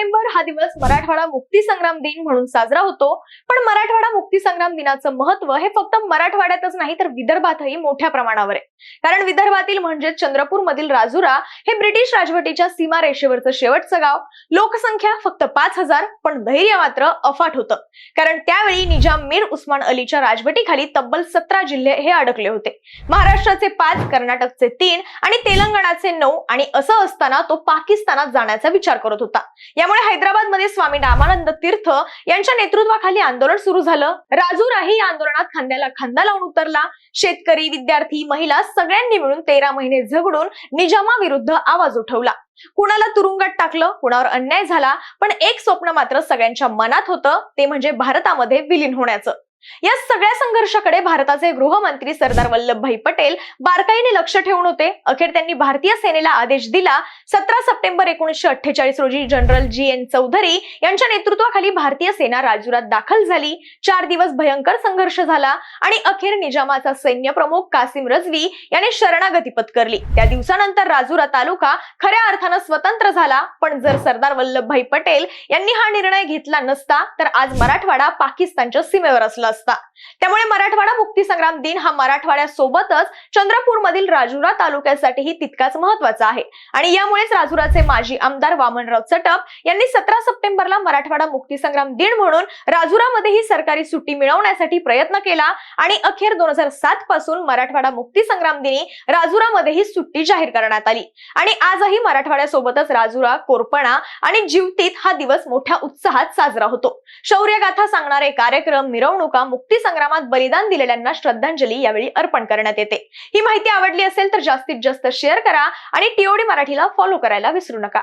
September हा दिवस मराठवाडा मुक्ती संग्राम दिन म्हणून साजरा होतो. पण मराठवाडा मुक्ती संग्राम दिनाचं महत्त्व हे फक्त मराठवाड्यातच नाही तर विदर्भातही मोठ्या प्रमाणावर आहे. कारण विदर्भातील म्हणजे चंद्रपूर मधील राजुरा हे ब्रिटिश राजवटीच्या सीमा रेषेवरचं शेवटचं गाव. लोकसंख्या फक्त पाच हजार पण धैर्य मात्र अफाट होतं. कारण त्यावेळी निजाम मीर उस्मान अलीच्या राजवटीखाली तब्बल सतरा जिल्हे हे अडकले होते. महाराष्ट्राचे पाच कर्नाटकचे तीन आणि तेलंगणाचे नऊ आणि असं असताना तो पाकिस्तानात जाण्याचा विचार करत होता. या त्यामुळे हैदराबादमध्ये स्वामी रामानंद तीर्थ यांच्या नेतृत्वाखाली आंदोलन सुरू झालं. राजूराही या आंदोलनात खांद्याला खांदा लावून उतरला. शेतकरी विद्यार्थी महिला सगळ्यांनी मिळून तेरा महिने झगडून निजामाविरुद्ध आवाज उठवला. कुणाला तुरुंगात टाकलं कुणावर अन्याय झाला पण एक स्वप्न मात्र सगळ्यांच्या मनात होतं ते म्हणजे भारतामध्ये विलीन होण्याचं. या सगळ्या संघर्षाकडे भारताचे गृहमंत्री सरदार वल्लभभाई पटेल बारकाईने लक्ष ठेवून होते. अखेर त्यांनी भारतीय सेनेला आदेश दिला. सतरा सप्टेंबर एकोणीसशे अठ्ठेचाळीस रोजी जनरल जी एन चौधरी यांच्या नेतृत्वाखाली भारतीय सेना राजुरात दाखल झाली. चार दिवस भयंकर संघर्ष झाला आणि अखेर निजामाचा सैन्य प्रमुख कासिम रजवी याने शरणागती पत्करली. त्या दिवसानंतर राजुरा तालुका खऱ्या अर्थानं स्वतंत्र झाला. पण जर सरदार वल्लभभाई पटेल यांनी हा निर्णय घेतला नसता तर आज मराठवाडा पाकिस्तानच्या सीमेवर असला असता. त्यामुळे मराठवाडा मुक्ती संग्राम दिन हा मराठवाड्यासोबतच चंद्रपूरमधील राजुरा तालुक्यासाठीही तितकाच महत्त्वाचा आहे. आणि यामुळेच राजुराचे माजी आमदार वामनराव चटप यांनी सतरा सप्टेंबरला मराठवाडा मुक्ती संग्राम दिन म्हणून राजुरामध्येही सरकारी सुट्टी मिळवण्यासाठी प्रयत्न केला आणि अखेर दोन हजार सात पासून मराठवाडा मुक्ती संग्राम दिनी राजुरामध्येही सुट्टी जाहीर करण्यात आली. आणि आजही मराठवाड्यासोबतच राजुरा कोरपणा आणि जिवतीत हा दिवस मोठ्या उत्साहात साजरा होतो. शौर्यगाथा सांगणारे कार्यक्रम मिरवणुका मुक्ती संग्रामात बलिदान दिलेल्यांना श्रद्धांजली यावेळी अर्पण करण्यात येते. ही माहिती आवडली असेल तर जास्तीत जास्त शेअर करा आणि टीओडी मराठीला फॉलो करायला विसरू नका.